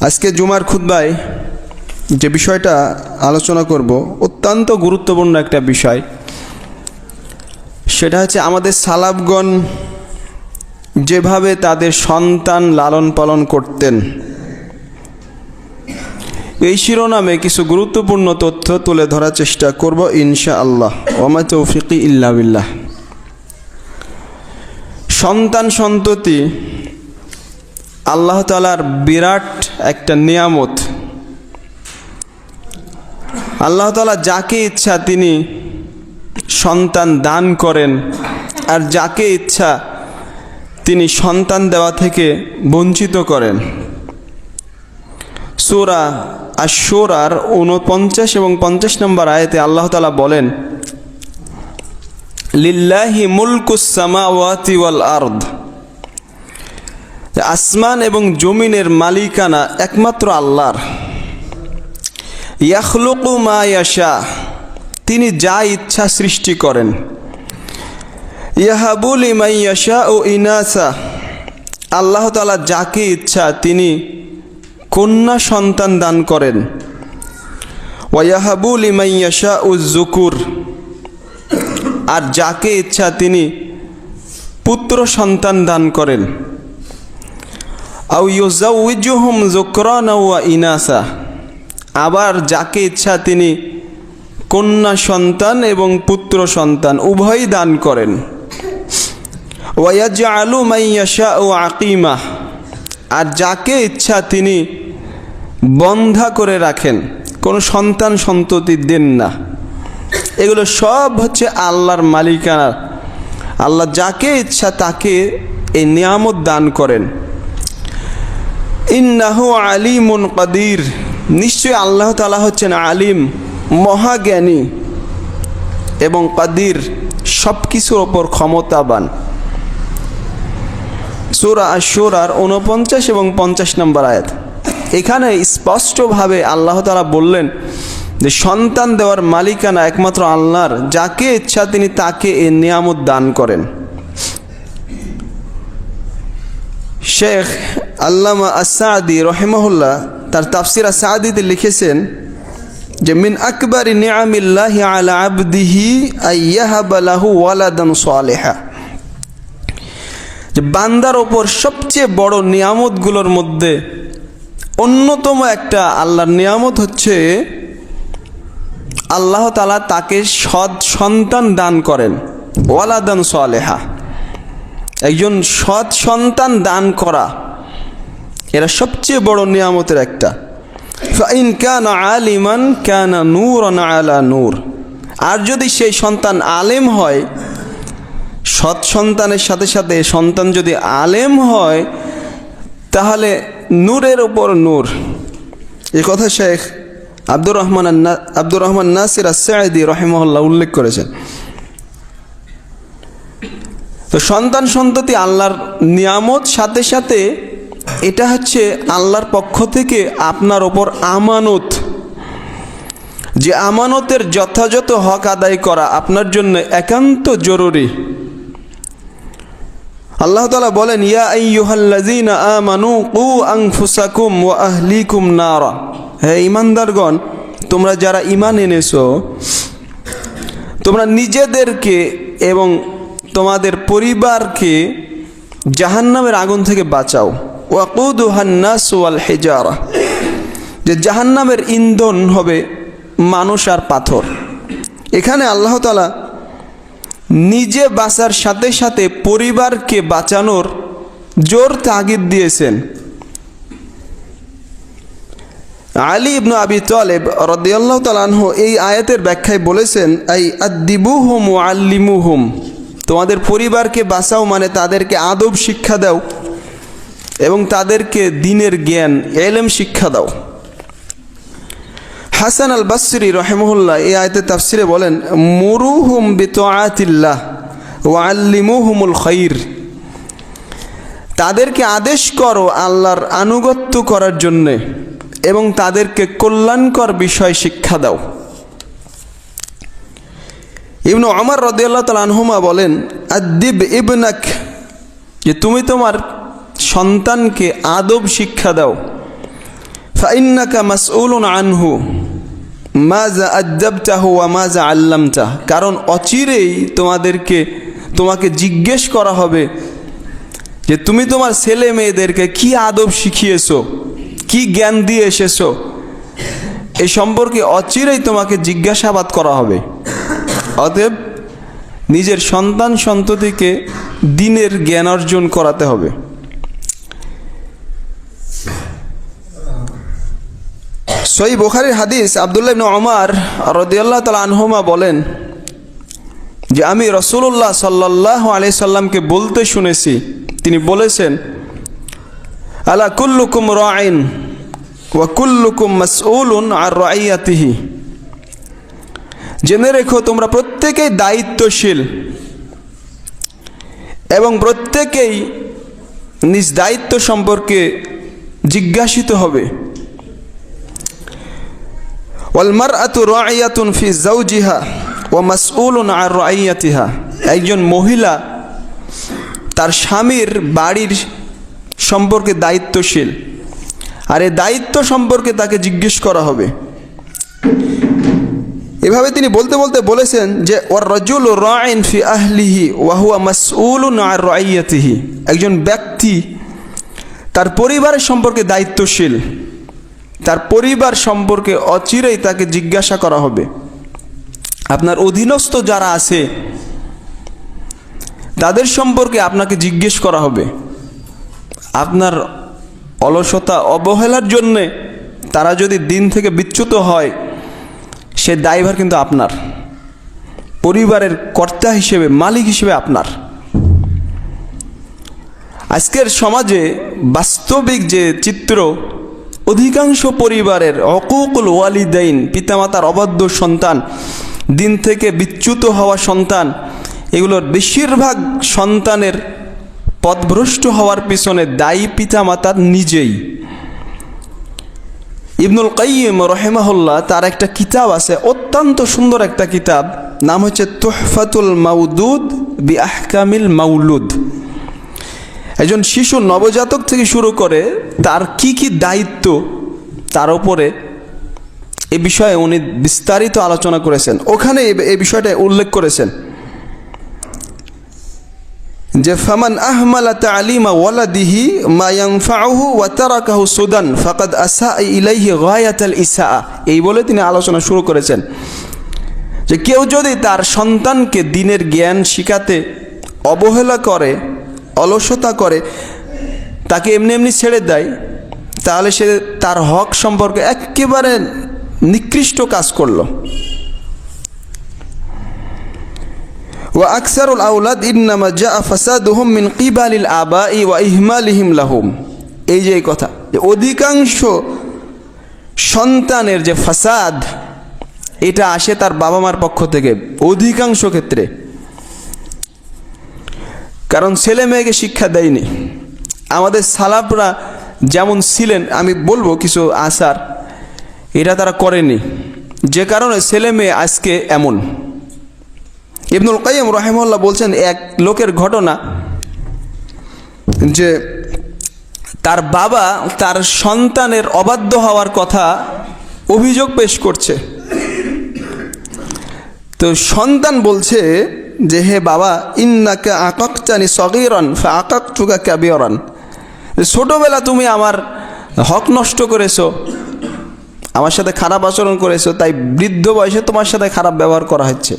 আজকে জুমার খুদ্বায় যে বিষয়টা আলোচনা করব, অত্যন্ত গুরুত্বপূর্ণ একটা বিষয়। সেটা হচ্ছে আমাদের সালাবগণ যেভাবে তাদের সন্তান লালন পালন করতেন। এই শিরোনামে কিছু গুরুত্বপূর্ণ তথ্য তুলে ধরার চেষ্টা করব ইনশা আল্লাহ ওমা তৌফিকি ইল্লা বিল্লাহ। সন্তান সন্ততি আল্লাহ তালার বিরাট একটা নিয়ামত। আল্লাহ তালা যাকে ইচ্ছা তিনি সন্তান দান করেন আর যাকে ইচ্ছা তিনি সন্তান দেওয়া থেকে বঞ্চিত করেন। সোরা আর সোরার উনপঞ্চাশ এবং পঞ্চাশ নম্বর আয়তে আল্লাহ তালা বলেন, লিল্লাহি মুলকুসামাওয়াতি ওয়াল আর্দ। আসমান এবং জমিনের মালিকানা একমাত্র আল্লাহর। ইয়াখলুকু তিনি যা ইচ্ছা সৃষ্টি করেন। ইয়াহাবুল ইমাইয়াশা ও ইনাসা, আল্লাহ তালা যাকে ইচ্ছা তিনি কন্যা সন্তান দান করেন। ওয়াহাবুল ইমাইয়াশা ও জুকুর আর যাকে ইচ্ছা তিনি পুত্র সন্তান দান করেন। আউ ইনাসা। আবার যাকে ইচ্ছা তিনি কন্যা সন্তান এবং পুত্র সন্তান উভয়ই দান করেন। আলু মাইয়াশা ও আকিমা। আর যাকে ইচ্ছা তিনি বন্ধা করে রাখেন, কোনো সন্তান সন্ততি দেন না। এগুলো সব হচ্ছে আল্লাহর মালিকানা। আল্লাহ যাকে ইচ্ছা তাকে এই নিয়ামত দান করেন। ইন্নাহু আলিমুন কাদির। নিশ্চয় আল্লাহ তালা হচ্ছেন আলিম, মহাজ্ঞানী এবং কাদির সব কিছুর ওপর ক্ষমতাবান। সুরা সুরার উনপঞ্চাশ এবং পঞ্চাশ নম্বর আয়াত। এখানে স্পষ্টভাবে আল্লাহ তালা বললেন যে, সন্তান দেওয়ার মালিকানা একমাত্র আল্লাহর, যাকে ইচ্ছা তিনি তাকে এ নিয়ামত দান করেন। শেখ আল্লামা আসাদি রহেমহুল্লাহ তার তাফসির আসাদিতে লিখেছেন যে, মিন আকবর নিয়ামিল্লাহ আলা আবদিহি আইয়াহাবালাহু ওয়ালাদান সালেহা। যে, বান্দার ওপর সবচেয়ে বড় নিয়ামতগুলোর মধ্যে অন্যতম একটা আল্লাহর নিয়ামত হচ্ছে আল্লাহ তালা তাকে সৎ সন্তান দান করেন, ওয়ালাদান সালেহা। একজন সৎ সন্তান দান করা। এরা সবচেয়ে বড় নিয়ামতের একটা। আলিমান কান নূর আলা নূর। আর যদি সেই সন্তান আলেম হয়, সৎ সন্তানের সাথে সাথে সন্তান যদি আলেম হয়, তাহলে নূরের ওপর নূর। এ কথা শেখ আব্দুর রহমান আব্দুর রহমান নাসির আসাদি রহেমহল্লা উল্লেখ করেছেন। তো সন্তান সন্ততি আল্লাহর নিয়ামত সাথে সাথে এটা হচ্ছে আল্লাহর পক্ষ থেকে আপনার ওপর আমানত। যে আমানতের যথাযথ হক আদায় করা আপনার জন্য একান্ত জরুরি। আল্লাহ তালা বলেন, ইয়া ওয়া হে ইমানদারগণ তোমরা যারা ইমান এনেছো, তোমরা নিজেদেরকে এবং তোমাদের পরিবারকে জাহান্নামের আগুন থেকে বাঁচাও। ওয়াল হেজারা। যে জাহান্নামের ইন্ধন হবে মানুষ আর পাথর। এখানে আল্লাহ তালা নিজে বাঁচার সাথে সাথে পরিবারকে বাঁচানোর জোর তাগিদ দিয়েছেন। আলী ইবনু আবি তলেব রদিয়াল্লাহ তালানহ এই আয়াতের ব্যাখ্যায় বলেছেন, আই আদিবু হুম ও আল্লিমু হুম তোমাদের পরিবারকে বাঁচাও মানে তাদেরকে আদব শিক্ষা দাও। এবং তাদেরকে দিনের জ্ঞান, এলেম শিক্ষা দাও। হাসান আল বাসরি রহেমহুল্লাহ এই আয়তে তাফসিরে বলেন, মুরুহুম বিতআতিল্লাহ ও আল্লিমুহুমুল খৈর তাদেরকে আদেশ করো আল্লাহর আনুগত্য করার জন্যে এবং তাদেরকে কল্যাণকর বিষয় শিক্ষা দাও। ইবনু আমার রদিয়াল্লাহ তাল আনহুমা বলেন আদিব ইবনাক, যে তুমি তোমার সন্তানকে আদব শিক্ষা দাও। ফাইন্নাকা মাসউলুন আনহু মাজা আজ্জাবতাহু ওয়া মাজা আল্লামতা কারণ অচিরেই তোমাদেরকে, তোমাকে জিজ্ঞেস করা হবে যে তুমি তোমার ছেলে মেয়েদেরকে কি আদব শিখিয়েছো, কি জ্ঞান দিয়ে এসেছ। এই সম্পর্কে অচিরেই তোমাকে জিজ্ঞাসাবাদ করা হবে। অতএব নিজের সন্তান সন্ততিকে দিনের জ্ঞান অর্জন করাতে হবে। সই বোখারির হাদিস আবদুল্লাহ ওমর রদিয়াল্লাহ তালা আনহুমা বলেন যে আমি রসুল্লাহ সাল্লাহ আলি সাল্লামকে বলতে শুনেছি। তিনি বলেছেন, আলা কুল্লুকুম রাইন ওয়া কুল্লুকুম মাসউলুন আর রাইয়াতিহি। জেনে রেখো, তোমরা প্রত্যেকেই দায়িত্বশীল এবং প্রত্যেকেই নিজ দায়িত্ব সম্পর্কে জিজ্ঞাসিত হবে। ওয়ালমার আতু রাইয়াতুন ফি জাউজিহা ও মাসউলুন আর রাইয়াতিহা। একজন মহিলা তার স্বামীর বাড়ির সম্পর্কে দায়িত্বশীল। আর এই দায়িত্ব সম্পর্কে তাকে জিজ্ঞেস করা হবে। এভাবে তিনি বলতে বলতে বলেছেন যে ওর রজুল রাইন ফি আহলিহি ওয়াহুয়া মাসউলুন আর রাইয়াতিহি। একজন ব্যক্তি তার পরিবারের সম্পর্কে দায়িত্বশীল। তার পরিবার সম্পর্কে অচিরেই তাকে জিজ্ঞাসা করা হবে। আপনার অধীনস্থ যারা আছে, তাদের সম্পর্কে আপনাকে জিজ্ঞেস করা হবে। আপনার অলসতা অবহেলার জন্যে তারা যদি দিন থেকে বিচ্যুত হয়, সে দায়ভার কিন্তু আপনার। পরিবারের কর্তা হিসেবে, মালিক হিসেবে আপনার। আজকের সমাজে বাস্তবিক যে চিত্র অধিকাংশ পরিবারের অকুকুল ওয়ালিদাইন পিতামাতার অবাধ্য সন্তান, দিন থেকে বিচ্যুত হওয়া সন্তান, এগুলোর বেশিরভাগ সন্তানের পথভ্রষ্ট হওয়ার পিছনে দায়ী পিতামাতার নিজেই। ইবনুল কাইম রহেমাহুল্লাহ তার একটা কিতাব আছে, অত্যন্ত সুন্দর একটা কিতাব, নাম হচ্ছে তোহফাতুল মাউদুদ বি আহকামিল মাউলুদ। একজন শিশু নবজাতক থেকে শুরু করে তার কি কি দায়িত্ব তার উপরে এ বিষয়ে উনি বিস্তারিত আলোচনা করেছেন। ওখানে এ বিষয়টা উল্লেখ করেছেন। যে ফামান আহমালা তালিমা ওয়ালাদিহি মা ইয়ানফাউহু ওয়া তারাকাহু সুদান ফাকাদ আসা ইলাইহি গায়াতাল ইসা এই বলে তিনি আলোচনা শুরু করেছেন। যে কেউ যদি তার সন্তানকে দিনের জ্ঞান শিখাতে অবহেলা করে অলসতা করে, তাকে এমনি এমনি ছেড়ে দেয়, তাহলে সে তার হক সম্পর্কে একেবারে নিকৃষ্ট কাজ করল। ওয়া আকসারুল আউলাদ ইন্নামা জা ফাসাদুহুম মিন কিবালিল আবাই ওয়া ইহমালিহিম লাহুম। এই যে কথা, যে অধিকাংশ সন্তানের যে ফাসাদ, এটা আসে তার বাবা মার পক্ষ থেকে, অধিকাংশ ক্ষেত্রে। কারণ ছেলে মেয়েকে শিক্ষা দেয়নি। আমাদের সালাপরা যেমন ছিলেন, আমি বলব কিছু আসার এটা তারা করেনি। যে কারণে ছেলে মেয়ে আজকে এমন। ইবনুল কাইম রহেমুল্লাহ বলছেন, এক লোকের ঘটনা যে তার বাবা তার সন্তানের অবাধ্য হওয়ার কথা অভিযোগ পেশ করছে। তো সন্তান বলছে যে হে বাবা, ইন্নাকে আকাকচানি সগিরন ফা আকাক চুকা ক্যাবিয়রন ছোটোবেলা তুমি আমার হক নষ্ট করেছ, আমার সাথে খারাপ আচরণ করেছ, তাই বৃদ্ধ বয়সে তোমার সাথে খারাপ ব্যবহার করা হচ্ছে।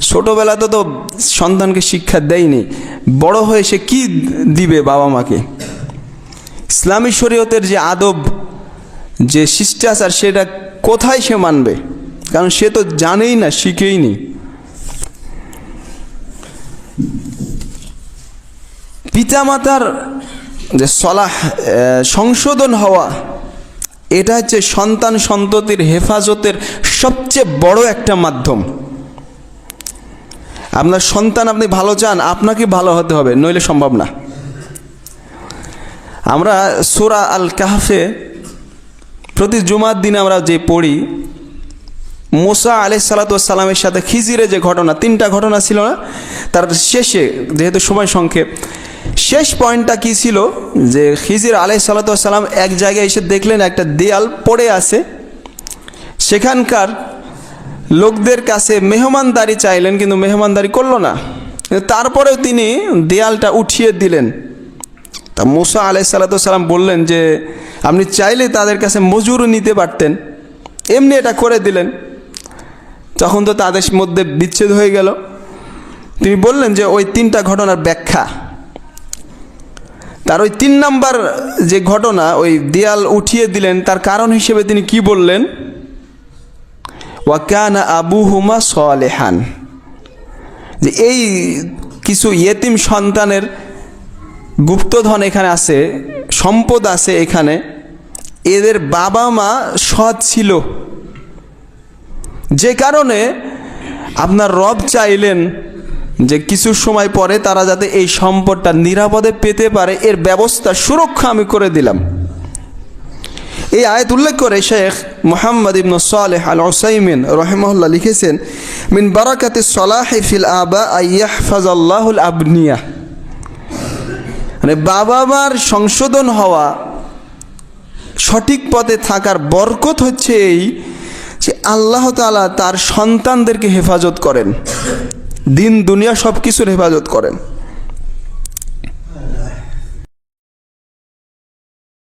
ছোটোবেলাতে তো সন্তানকে শিক্ষা দেয়নি, বড় হয়ে সে কী দিবে বাবা মাকে? ইসলামী শরীয়তের যে আদব, যে শিষ্টাচার, সেটা কোথায় সে মানবে? কারণ সে তো জানেই না, শিখেই নি। পিতামাতার যে সলাহ সংশোধন হওয়া, এটা হচ্ছে সন্তান সন্ততির হেফাজতের সবচেয়ে বড় একটা মাধ্যম। আপনার সন্তান আপনি ভালো চান, আপনাকে ভালো হতে হবে, নইলে সম্ভব না। আমরা সোরা আল কাহাফে প্রতি জুমার দিন আমরা যে পড়ি, মোসা আলি সালাতামের সাথে খিজিরে যে ঘটনা, তিনটা ঘটনা ছিল না, তার শেষে, যেহেতু সময় সংক্ষেপ শেষ পয়েন্টটা কি ছিল? যে খিজির আলাই সাল্লাম এক জায়গায় এসে দেখলেন একটা দেয়াল পড়ে আছে। সেখানকার লোকদের কাছে মেহমানদারি চাইলেন, কিন্তু মেহমানদারি করল না। তারপরেও তিনি দেয়ালটা উঠিয়ে দিলেন। তা মুসা আলাই সাল্লাম বললেন যে, আপনি চাইলে তাদের কাছে মজুরও নিতে পারতেন। এমনি এটা করে দিলেন। তখন তো তাদের মধ্যে বিচ্ছেদ হয়ে গেল। তিনি বললেন যে, ওই তিনটা ঘটনার ব্যাখ্যা। তার ওই তিন নাম্বার যে ঘটনা, ওই দেয়াল উঠিয়ে দিলেন, তার কারণ হিসেবে তিনি কি বললেন? ওয়াকানা আবু হুমা সোয়ালেহান যে এই কিছু ইয়েতিম সন্তানের গুপ্তধন এখানে আছে, সম্পদ আছে এখানে, এদের বাবা মা সৎ ছিল। যে কারণে আপনার রব চাইলেন যে কিছু সময় পরে তারা যাতে এই সম্পদটা নিরাপদে পেতে পারে, এর ব্যবস্থা, সুরক্ষা আমি করে দিলাম। এই আয়াত উল্লেখ করে শেখ মোহাম্মদ ইবন সালেহ আল ওসাইমিন রহেমহল্লা লিখেছেন, মিন বারাকাতে সলাহ ফিল আবা আইয়াহফাজ আল্লাহুল আবনিয়া। মানে বাবা মার সংশোধন হওয়া, সঠিক পথে থাকার বরকত হচ্ছে এই যে আল্লাহ তালা তার সন্তানদেরকে হেফাজত করেন। দিন দুনিয়া সব কিছুর হেফাজত করেন।